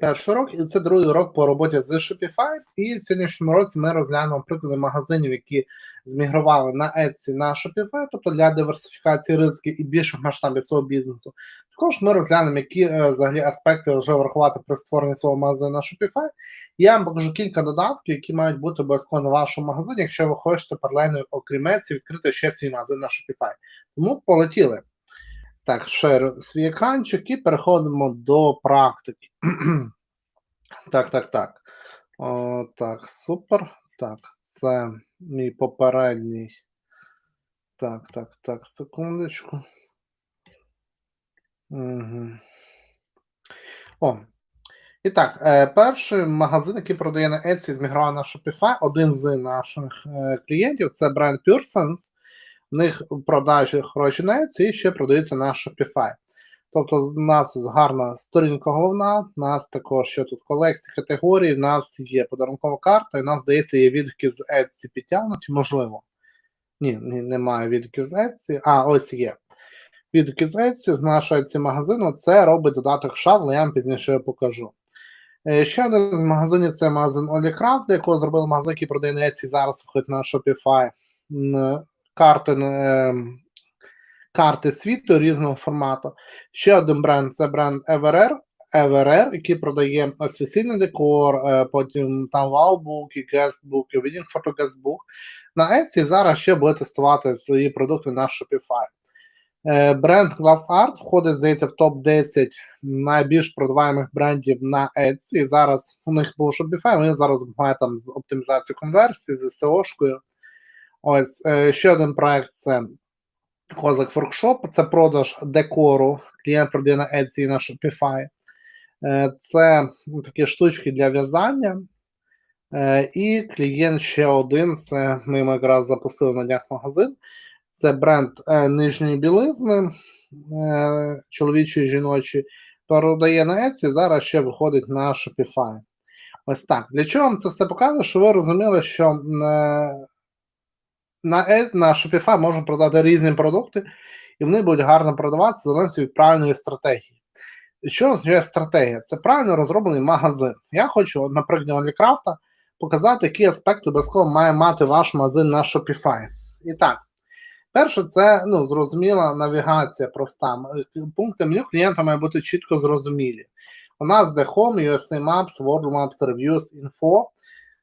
перший урок, і це другий урок по роботі з Shopify. І в сьогоднішньому році ми розглянемо приклади магазинів, які змігрували на Etsy на Shopify, тобто для диверсифікації ризиків і більших масштабів свого бізнесу. Також ми розглянемо, які е, взагалі аспекти вже врахувати при створенні свого магазину на Shopify. Я вам покажу кілька додатків, які мають бути обов'язково на вашому магазині, якщо ви хочете паралельно, окрім Etsy, відкрити ще свій магазин на Shopify. Тому полетіли. Так, шер свій екранчик і переходимо до практики. так, так, так. О, так, супер. Так, це мій попередній. Так, так, так, секундочку. Угу. О. І так, е, перший магазин, який продає на Etsy, змігрував на Shopify, один з наших е, клієнтів це бренд Pursons. В них продажі хороші Etsy і ще продаються на Shopify. Тобто, у нас гарна сторінка головна, у нас також ще тут колекції категорії, у нас є подарункова карта, і у нас, здається, є відгуки з Etsy підтягнуті, можливо. Ні, ні, немає відгуків з Etsy. А, ось є. Відгуки з Etsy, з нашого Etsy магазину, це робить додаток Shuttle, я вам пізніше покажу. Е, Ще один з магазинів це магазин для якого зробили магазин, який продає на Etsy, зараз виходить на Shopify. Карти, е, карти світу різного формату. Ще один бренд це бренд EverR, EverR, який продає ось весільний декор, е, потім там ваубуки, гестбуки, wedding photo guestbook. На Etsy зараз ще буде тестувати свої продукти на Shopify. Е, Бренд Glass Art входить, здається, в топ-10 найбільш продаваємих брендів на Etsy. Зараз у них був Shopify, вони зараз мають там з оптимізацією конверсії, з SEO-шкою. Ось е, ще один проект це Козак Workshop, це продаж декору. Клієнт продає на Etsy і на Shopify. Е, Це такі штучки для в'язання. Е, І клієнт ще один. Це ми якраз запустили на днях магазин. Це бренд нижньої білизни, чоловічої жіночої, продає на Etsy, зараз ще виходить на Shopify. Ось так. Для чого вам це все показує? Що ви розуміли, що на, на Shopify можна продати різні продукти, і вони будуть гарно продаватися залежно від правильної стратегії. Що означає стратегія? Це правильно розроблений магазин. Я хочу, от, на Олікрафта показати, які аспекти обов'язково має мати ваш магазин на Shopify. І так, перше, це ну, зрозуміла навігація проста. Пункти меню клієнта мають бути чітко зрозумілі. У нас де Home, USA Maps, World Maps, Reviews, Info,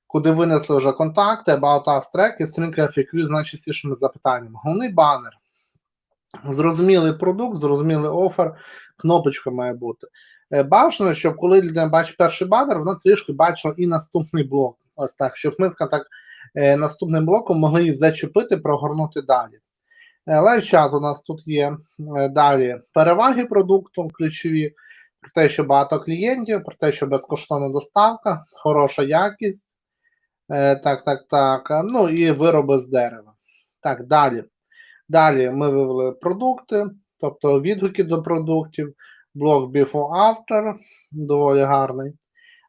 куди винесли вже контакти, About Us Track і сторінка FAQ з найчастішими запитаннями. Головний банер. Зрозумілий продукт, зрозумілий офер, кнопочка має бути. Е, Бажано, щоб коли людина бачить перший банер, вона трішки бачила і наступний блок. Ось так, щоб ми, так, е, наступним блоком могли їх зачепити, прогорнути далі. Лайвчат у нас тут є Е, далі переваги продукту, ключові, про те, що багато клієнтів, про те, що безкоштовна доставка, хороша якість. Е, Так, так, так. е, Ну і вироби з дерева. Так, далі. Далі ми вивели продукти, тобто відгуки до продуктів, блок Before After, доволі гарний.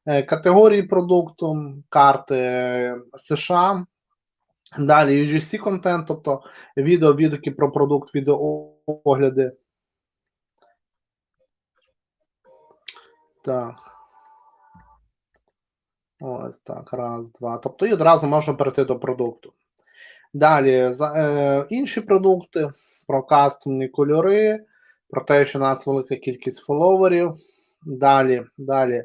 Е, Категорії продукту, карти США. Далі UGC контент, тобто відео, відгуки про продукт, відеоогляди. Так. Ось так, раз, два. Тобто і одразу можна перейти до продукту. Далі за, е, інші продукти про кастомні кольори, про те, що у нас велика кількість фоловерів. Далі, далі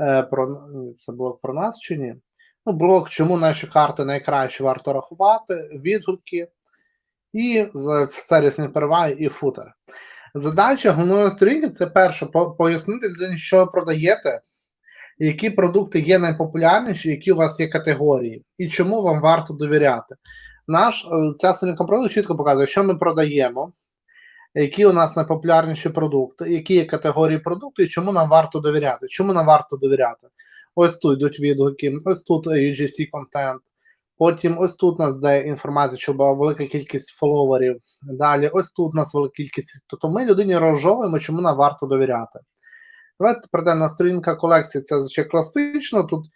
е, про це блок про нас чи ні? Ну, блок, чому наші карти найкраще варто рахувати, відгуки і сервісні переваги і футер. Задача головної сторінки це перше пояснити людині, що продаєте, які продукти є найпопулярніші, які у вас є категорії, і чому вам варто довіряти. Наш е, ця сторінка продажу чітко показує, що ми продаємо, які у нас найпопулярніші продукти, які є категорії продукту, і чому нам варто довіряти. Чому нам варто довіряти? Ось тут йдуть відгуки, ось тут UGC контент. Потім ось тут нас де інформація, що була велика кількість фоловерів. Далі, ось тут у нас велика кількість. Тобто ми людині розжовуємо, чому нам варто довіряти. Давайте прийдемо на сторінка колекції, це ще класично. Тут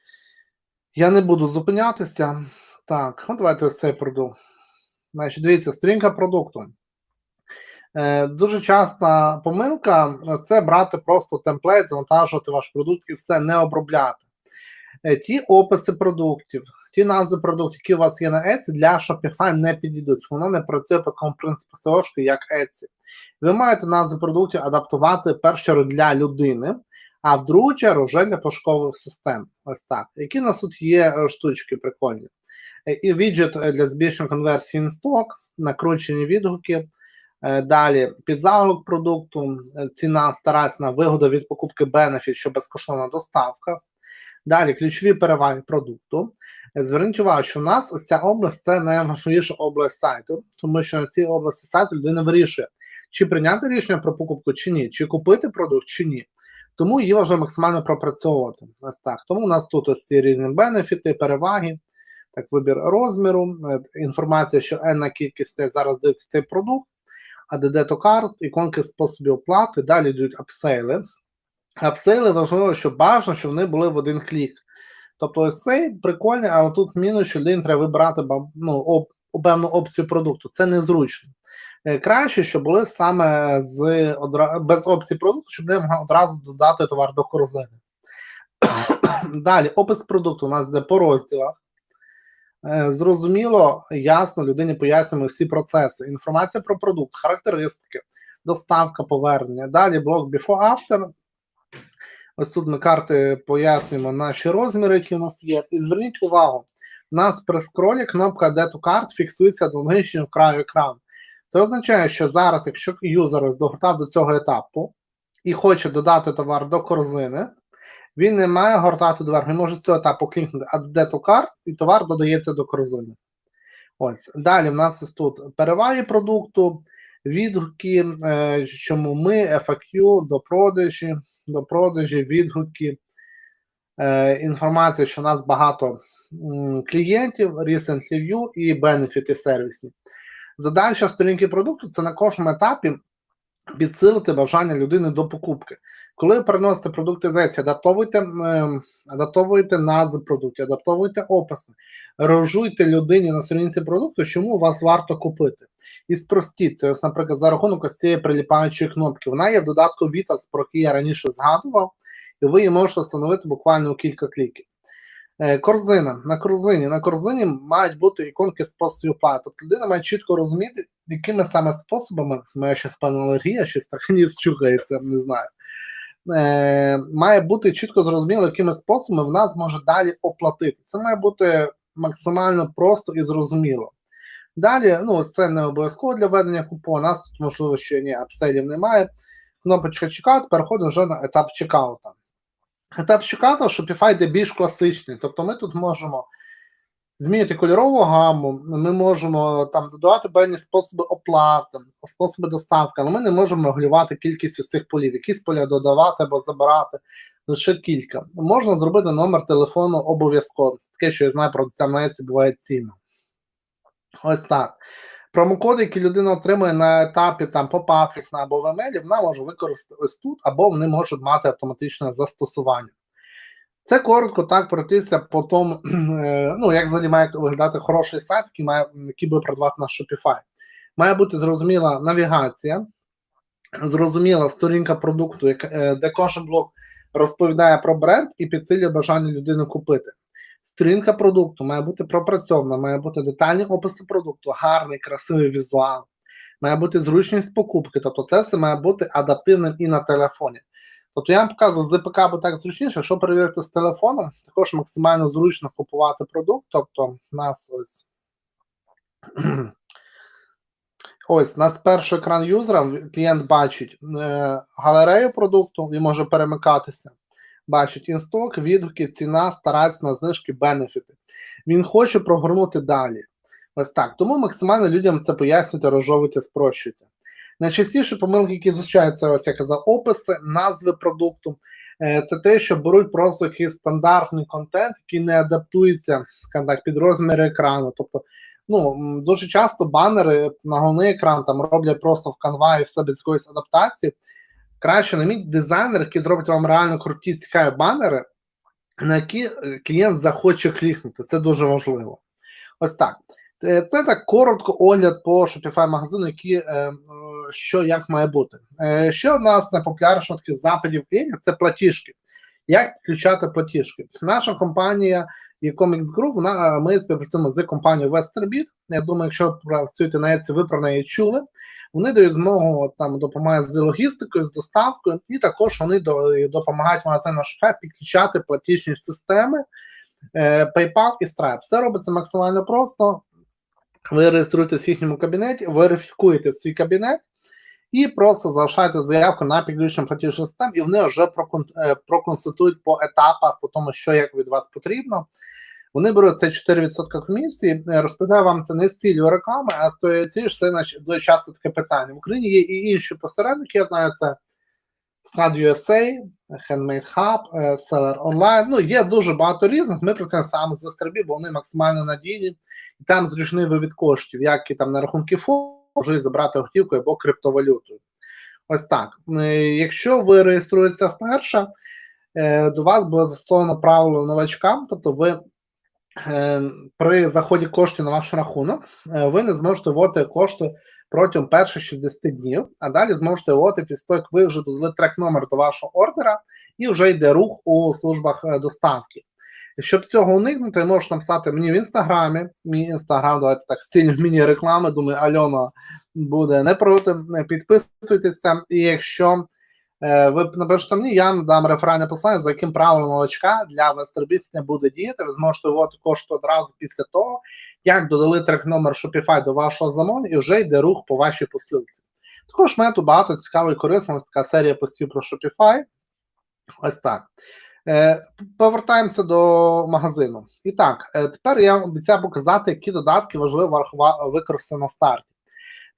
я не буду зупинятися. Так, от давайте ось цей продукт. Значить, дивіться, сторінка продукту. Е, Дуже часта помилка це брати просто темплейт, завантажувати ваш продукт і все не обробляти. Е, Ті описи продуктів, ті назви продуктів, які у вас є на Etsy, для Shopify не підійдуть. Воно не працює по такому принципу SEO, як Etsy. Ви маєте назви продуктів адаптувати першу чергу для людини, а в другу чергу вже для пошукових систем. Ось так. Які у нас тут є е, штучки прикольні? Е, І віджит е, для збільшення конверсії stock, накручені відгуки. Далі підзаголовок продукту, ціна старацьна вигода від покупки бенефіт, що безкоштовна доставка. Далі ключові переваги продукту. Зверніть увагу, що у нас ось ця область це найважливіша область сайту, тому що на цій області сайту людина вирішує, чи прийняти рішення про покупку, чи ні, чи купити продукт, чи ні. Тому її важливо максимально пропрацьовувати. Ось так. Тому у нас тут ось ці різні бенефіти, переваги, так, вибір розміру, е, інформація, що енна кількість зараз дивиться цей продукт, ADD to карт, іконки способів оплати, далі йдуть апсейли. Апсейли важливо, що бажано, щоб вони були в один клік. Тобто ось цей прикольний, але тут мінус, що людина треба вибирати ну, об, певну опцію продукту. Це незручно. Е, Краще, щоб були саме з одра... без опції продукту, щоб не могла одразу додати товар до корзини. Далі, опис продукту у нас йде по розділах. Е, Зрозуміло, ясно, людині пояснюємо всі процеси. Інформація про продукт, характеристики, доставка, повернення. Далі блок Before After. Ось тут ми карти пояснюємо наші розміри, які у нас є. І зверніть увагу, у нас при скролі кнопка Add to Cart фіксується нижнього краю екрану. Це означає, що зараз, якщо юзер ось догортав до цього етапу і хоче додати товар до корзини, він не має гортати доверху, він може з цього етапу клікнути Add to Cart, і товар додається до корзини. Ось. Далі в нас ось тут переваги продукту, відгуки, е, чому ми, FAQ, до продажі, до продажі, відгуки, е, інформація, що у нас багато клієнтів, recent review і бенефіти сервісні. Задача сторінки продукту це на кожному етапі підсилити бажання людини до покупки. Коли ви переносите продукти з Etsy, адаптовуйте, ем, адаптовуйте назви продуктів, адаптовуйте описи, розжуйте людині на сторінці продукту, чому вас варто купити. І спростіть це, ось, наприклад, за рахунок ось цієї приліпаючої кнопки. Вона є в додатку Vitas, про який я раніше згадував, і ви її можете встановити буквально у кілька кліків. Е, Корзина. На корзині. На корзині мають бути іконки способів оплати. Тобто людина має чітко розуміти, якими саме способами, моя ще певна алергія, щось так ніс чухається, не знаю. Е, має бути чітко зрозуміло, якими способами вона зможе далі оплатити. Це має бути максимально просто і зрозуміло. Далі, ну, це не обов'язково для введення купону, у нас тут, можливо, ще ні, апселів немає. Кнопочка чекаут, переходимо вже на етап чекаута. Етап чекаута Shopify йде більш класичний. Тобто ми тут можемо змінити кольорову гаму, ми можемо там додавати певні способи оплати, способи доставки, але ми не можемо регулювати кількість цих полів. Якісь поля додавати або забирати, лише кілька. Можна зробити номер телефону обов'язково. Це таке, що я знаю, про це буває цінно. Ось так. Промокоди, які людина отримує на етапі там попап або в емейлі, вона може використати ось тут, або вони можуть мати автоматичне застосування. Це коротко так пройтися по тому, е, ну як взагалі має виглядати хороший сайт, який має який буде продавати на Shopify. Має бути зрозуміла навігація, зрозуміла сторінка продукту, е, де кожен блок розповідає про бренд і підсилює бажання людини купити. Сторінка продукту має бути пропрацьована, має бути детальні описи продукту, гарний, красивий візуал, має бути зручність покупки. Тобто це все має бути адаптивним і на телефоні. Тобто я вам показую, з ЗПК буде так зручніше, якщо перевірити з телефоном, також максимально зручно купувати продукт. Тобто, у нас ось ось у нас перший екран юзера, клієнт бачить е, галерею продукту, він може перемикатися. Бачить інсток, відгуки, ціна, старається на знижки, бенефіти. Він хоче прогорнути далі. Ось так. Тому максимально людям це пояснюйте, розжовуйте, спрощуйте. Найчастіші помилки, які звучаються, ось я казав, описи, назви продукту. Е, Це те, що беруть просто якийсь стандартний контент, який не адаптується так, під розміри екрану. Тобто, ну дуже часто банери на головний екран там роблять просто в Canva і все без якоїсь адаптації. Краще найміть дизайнер, який зробить вам реально круті, цікаві банери, на які е, клієнт захоче клікнути. Це дуже важливо. Ось так. Е, Це так коротко огляд по Shopify магазину, які, е, що як має бути. Ще одна з найпопулярніших запитів клієнтів це платіжки. Як підключати платіжки? Наша компанія Ecomix Group, вона, ми співпрацюємо з компанією Westerbit. Я думаю, якщо працюєте на Etsy, ви про неї чули. Вони дають змогу там допомагають з логістикою, з доставкою, і також вони до- допомагають магазину Shopify підключати платіжні системи е, PayPal і Stripe. Це робиться максимально просто. Ви реєструєтесь в їхньому кабінеті, верифікуєте свій кабінет і просто залишаєте заявку на підключення платіжних систем, і вони вже е, проконсультують по етапах, по тому, що як від вас потрібно. Вони беруть це 4% комісії. Е, Розповідаю вам це не з цілею реклами, а з тої цілі, що це дуже часто таке питання. В Україні є і інші посередники, я знаю, це Stud USA, Handmade Hub, е, Seller Online. Ну, є дуже багато різних. Ми працюємо саме з Вестербі, бо вони максимально надійні, і там зручний вивід коштів, як і там на рахунки фонду, можуть забрати готівкою або криптовалютою. Ось так. Е, Якщо ви реєструєтеся вперше, е, до вас буде застосовано правило новачкам, тобто ви е, при заході коштів на ваш рахунок, ви не зможете вводити кошти протягом перших 60 днів, а далі зможете вводити після того, як ви вже додали трек номер до вашого ордера, і вже йде рух у службах доставки. Щоб цього уникнути, ви можете написати мені в інстаграмі. Мій інстаграм, давайте так стіль мені реклами. Думаю, Альона буде не проти. Підписуйтеся. І якщо е, ви напишете мені, я вам дам реферальне послання, за яким правилом молочка для Вестербіт не буде діяти. Ви зможете вводити кошти одразу після того, як додали трек номер Shopify до вашого замовлення, і вже йде рух по вашій посилці. Також мене тут багато цікавої і корисного, така серія постів про Shopify. Ось так. Е, повертаємося до магазину. І так, е, тепер я обіцяю показати, які додатки важливо використати на старті.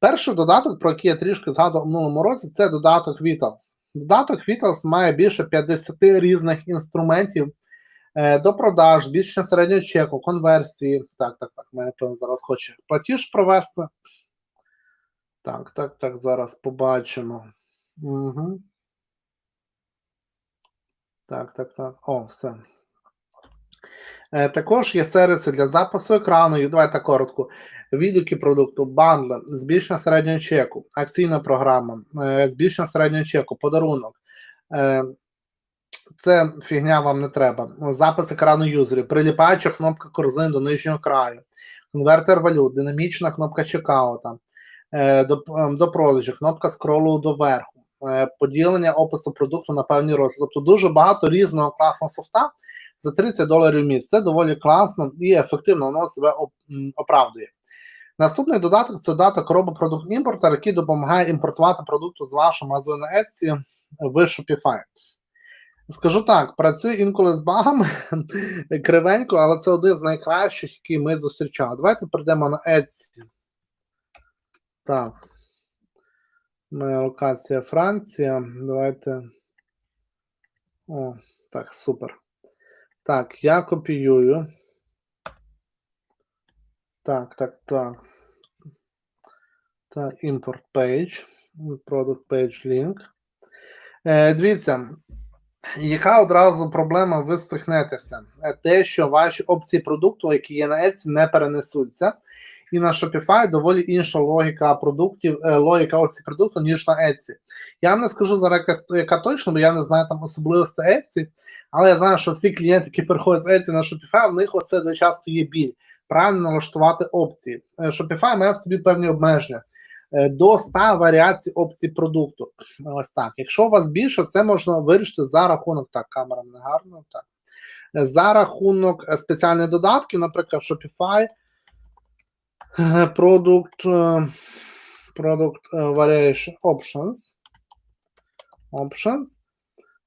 Перший додаток, про який я трішки згадував в минулому році, це додаток Vitals. Додаток Vitals має більше 50 різних інструментів е, до продаж, збільшення середнього чеку, конверсії. Так, так, так, мене зараз хоче платіж провести. Так, так, так, зараз побачимо. Угу. Так, так, так. О, все. Е, також є сервіси для запису екрану, давайте коротко. Відгуки продукту, бандли, збільшення середнього чеку, акційна програма, е, збільшення середнього чеку, подарунок. Е, це фігня вам не треба. Запис екрану юзерів, приліпаюча кнопка корзин до нижнього краю, конвертер валют, динамічна кнопка чекаута, е, до, е, до продажі, кнопка скролу доверху, е, поділення опису продукту на певні розділи. Тобто дуже багато різного класного софта за 30 доларів в місяць. Це доволі класно і ефективно воно себе оправдує. Наступний додаток це додаток робопродукт імпортер, який допомагає імпортувати продукти з вашого магазину Etsy в Shopify. Скажу так, працює інколи з багами кривенько, але це один з найкращих, які ми зустрічали. Давайте перейдемо на Etsy. Так. Моя локація Франція. Давайте. О, так, супер. Так, я копіюю. Так, так, так. Так, import page. Product page link. Е, дивіться, яка одразу проблема ви стихнетеся? Е, Те, що ваші опції продукту, які є на Etsy, не перенесуться. І на Shopify доволі інша логіка продуктів, е, логіка опцій продукту, ніж на Etsy. Я вам не скажу зараз, яка, яка точно, бо я не знаю там особливості Etsy, але я знаю, що всі клієнти, які переходять з Etsy на Shopify, в них оце дуже часто є біль. Правильно налаштувати опції. Е, Shopify має в собі певні обмеження. Е, До 100 варіацій опцій продукту. Ось так. Якщо у вас більше, це можна вирішити за рахунок. Так, камера не гарна. Так. За рахунок спеціальних додатків, наприклад, Shopify, Product, Product е, Variation Options. Options.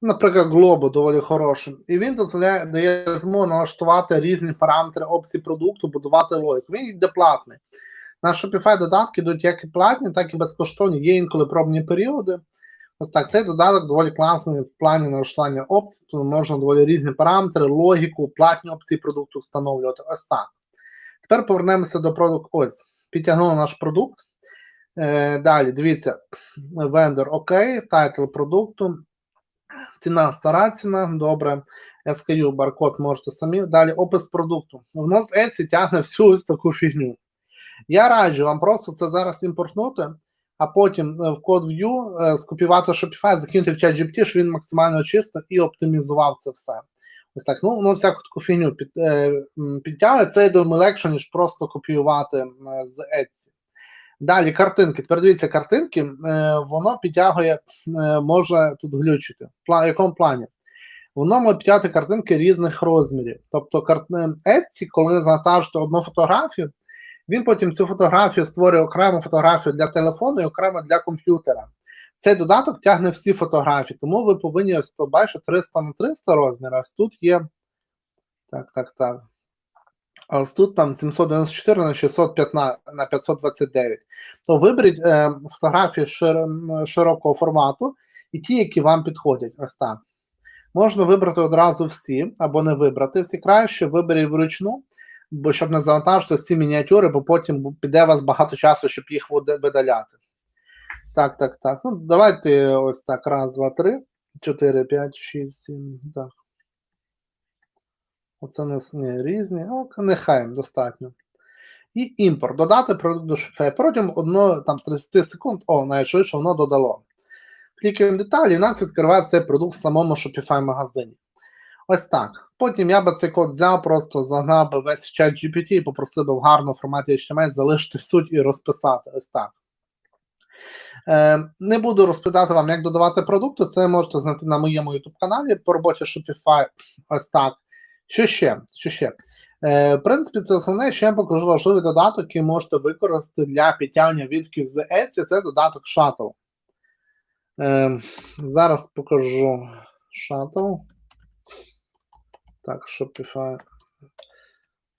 Наприклад, Globo доволі хороший. І він дозволяє дає змогу налаштувати різні параметри опцій продукту, будувати логіку. Він йде платний. На Shopify додатки йдуть як і платні, так і безкоштовні. Є інколи пробні періоди. Ось так, цей додаток доволі класний в плані налаштування опцій, тому можна доволі різні параметри, логіку, платні опції продукту встановлювати. Ось так. Тепер повернемося до продукту. Ось, підтягнули наш продукт. Е, далі, дивіться, вендор окей, тайтл продукту, ціна стара ціна, добре. SKU, баркод можете самі. Далі опис продукту. У нас Etsy тягне всю ось таку фігню. Я раджу вам просто це зараз імпортнути, а потім е, в CodeView е, скопіювати Shopify, закинути в чат GPT, що він максимально чисто і оптимізував це все. Ось так. Ну, ну всяку таку фігню під, е, м, підтягує. Це я думаю легше, ніж просто копіювати з Etsy. Далі картинки. Тепер дивіться, картинки, е, воно підтягує, е, може тут глючити. В якому плані? Воно може підтягувати картинки різних розмірів. Тобто кар- е, Etsy, коли завантажите одну фотографію, він потім цю фотографію створює окрему фотографію для телефону і окремо для комп'ютера. Цей додаток тягне всі фотографії, тому ви повинні ось то бачите 300 на 300 розмір, а тут є. Так, так, так. Ось тут там 794 на 615 на 529. То виберіть е, фотографії шир, широкого формату і ті, які вам підходять. Ось так. Можна вибрати одразу всі, або не вибрати всі краще, виберіть вручну, бо щоб не завантажити всі мініатюри, бо потім піде у вас багато часу, щоб їх видаляти. Так, так, так. Ну, давайте ось так. Раз, два, три, чотири, п'ять, шість, сім. Так. Оце не ні, різні. Ок, нехай достатньо. І імпорт. Додати продукт до Shopify. Протягом одного там 30 секунд, о, навіть швидше воно додало. Клікаємо деталі, і нас відкривається цей продукт в самому Shopify магазині. Ось так. Потім я би цей код взяв, просто загнав би весь чат GPT і попросив би в гарному форматі HTML залишити суть і розписати. Ось так. Е, не буду розповідати вам, як додавати продукти. Це можете знайти на моєму YouTube каналі по роботі Shopify. Ось так. Що ще? Що ще? Е, в принципі, це основне, що я покажу важливий додаток, який можете використати для підтягнення відгуків з Etsy, це додаток Shuttle. Е, зараз покажу Shuttle. Так, Shopify.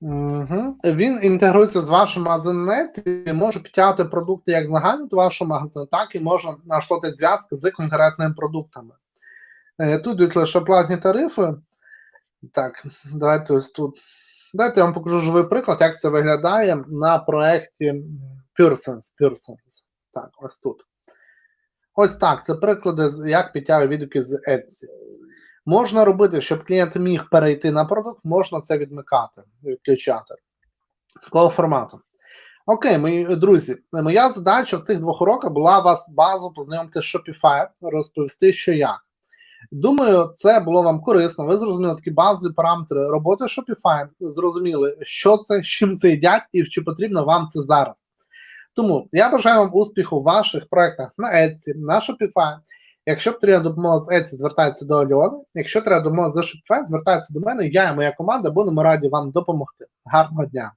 Угу. Він інтегрується з вашим магазином і може підтягувати продукти як загально до вашого магазину, так і може наштувати зв'язки з конкретними продуктами. Е, Тут йдуть лише платні тарифи. Так, давайте ось тут. Давайте я вам покажу живий приклад, як це виглядає на проєкті Pearsons. Pearsons. Так, ось тут. Ось так. Це приклади, як підтягує відгуки з Etsy. Можна робити, щоб клієнт міг перейти на продукт, можна це відмикати, відключати. Такого формату. Окей, мої друзі, моя задача в цих двох уроках була вас базу познайомити з Shopify, розповісти, що як. Думаю, це було вам корисно. Ви зрозуміли такі базові параметри роботи Shopify, зрозуміли, що це, з чим це їдять і чи потрібно вам це зараз. Тому я бажаю вам успіху в ваших проєктах на Etsy, на Shopify. Якщо потрібна допомога з Etsy, звертайтеся до Альони. Якщо треба допомога з Shopify, звертайтеся до мене. Я і моя команда будемо раді вам допомогти. Гарного дня!